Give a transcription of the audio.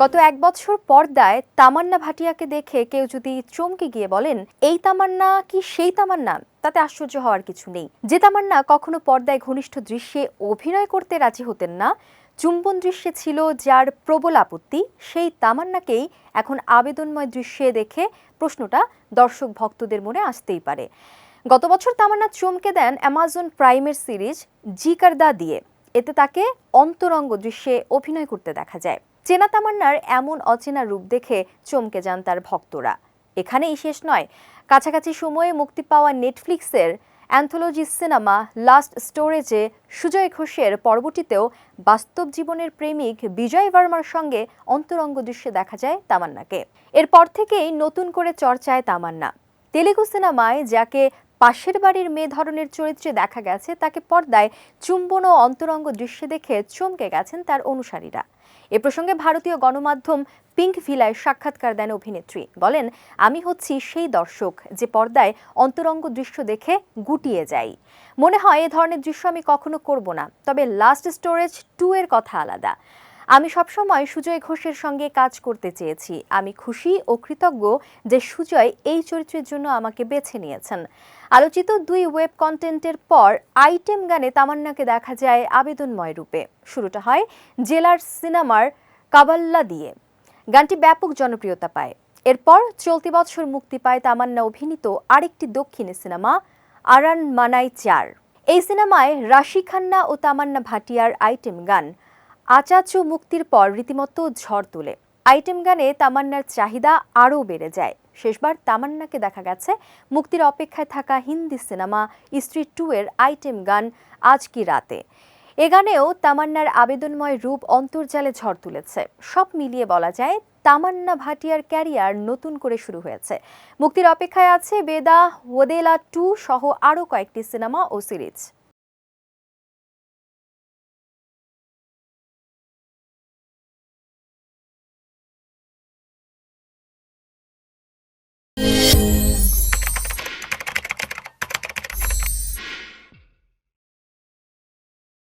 গত এক বছর পর্দায় তামান্না ভাটিয়াকে দেখে কেউ যদি চমকে গিয়ে বলেন, এই তামান্না কি সেই তামান্না? তাতে আশ্চর্য হওয়ার কিছু নেই। যে তামান্না কখনো পর্দায় ঘনিষ্ঠ দৃশ্যে অভিনয় করতে রাজি হতেন না, চুম্বন দৃশ্যে ছিল যার প্রবল আপত্তি, সেই তামান্নাকেই এখন আবেদনময় দৃশ্যে দেখে প্রশ্নটা দর্শক ভক্তদের মনে আসতেই পারে। গত বছর তামান্না চমকে দেন অ্যামাজন প্রাইমের সিরিজ জিকারদা দিয়ে। এতে তাকে অন্তরঙ্গ দৃশ্যে অভিনয় করতে দেখা যায়। চেনা তামান্নার এমন অচেনা রূপ দেখে চমকে যান তার ভক্তরা। এখানেই শেষ নয়। কাছাকাছি সময়ে মুক্তি পাওয়া নেটফ্লিক্সের অ্যান্থোলজি সিনেমা লাস্ট স্টোরেজে সুজয় ঘোষের পর্বটিতেও বাস্তব জীবনের প্রেমিক বিজয় ভার্মার সঙ্গে অন্তরঙ্গ দৃশ্যে দেখা যায় তামান্নাকে। এরপর থেকেই নতুন করে চর্চায় তামান্না। তেলেগু সিনেমায় যাকে পাশের বাড়ির মেয়ে ধরনের চরিত্রে দেখা গেছে, তাকে পর্দায় চুম্বন ও অন্তরঙ্গ দৃশ্যে দেখে চমকে গেছেন তার অনুসারীরা। এ প্রসঙ্গে ভারতীয় গণমাধ্যম পিঙ্ক ভিলায় সাক্ষাৎকার দেন অভিনেত্রী। বলেন, আমি হচ্ছি সেই দর্শক যে পর্দায় অন্তরঙ্গ দৃশ্য দেখে গুটিয়ে যাই। মনে হয় এ ধরনের দৃশ্য আমি কখনো করব না, তবে লাস্ট স্টোরেজ টু এর কথা আলাদা। আমি সবসময় সুজয় ঘোষের সঙ্গে কাজ করতে চেয়েছি। আমি খুশি ও কৃতজ্ঞ যে সুজয় এই চরিত্রের জন্য আমাকে বেছে নিয়েছেন। আলোচিত দুই ওয়েব কন্টেন্টের পর আইটেম গানে তামান্নাকে দেখা যায় আবেদনময় রূপে। শুরুটা হয় জেলার সিনেমার কাবাল্লা দিয়ে। গানটি ব্যাপক জনপ্রিয়তা পায়। এরপর চলতি বছর মুক্তি পায় তামান্না অভিনীত আরেকটি দক্ষিণী সিনেমা, আরান মানাই চার। এই সিনেমায় রাশি খান্না ও তামান্না ভাটিয়ার আইটেম গান আচাচু মুক্তির পর রীতিমতো ঝড় তুলে। আইটেম গানে তামান্নার চাহিদা আরও বেড়ে যায়। শেষবার তামান্নাকে দেখা গেছে, মুক্তির অপেক্ষায় থাকা হিন্দি সিনেমা স্ত্রী টু এর আইটেম গান আজ কি রাতে। এ গানেও তামান্নার আবেদনময় রূপ অন্তর্জালে ঝড় তুলেছে। সব মিলিয়ে বলা যায়, তামান্না ভাটিয়ার ক্যারিয়ার নতুন করে শুরু হয়েছে। মুক্তির অপেক্ষায় আছে বেদা, ওদেলা টু সহ আরও কয়েকটি সিনেমা ও সিরিজ।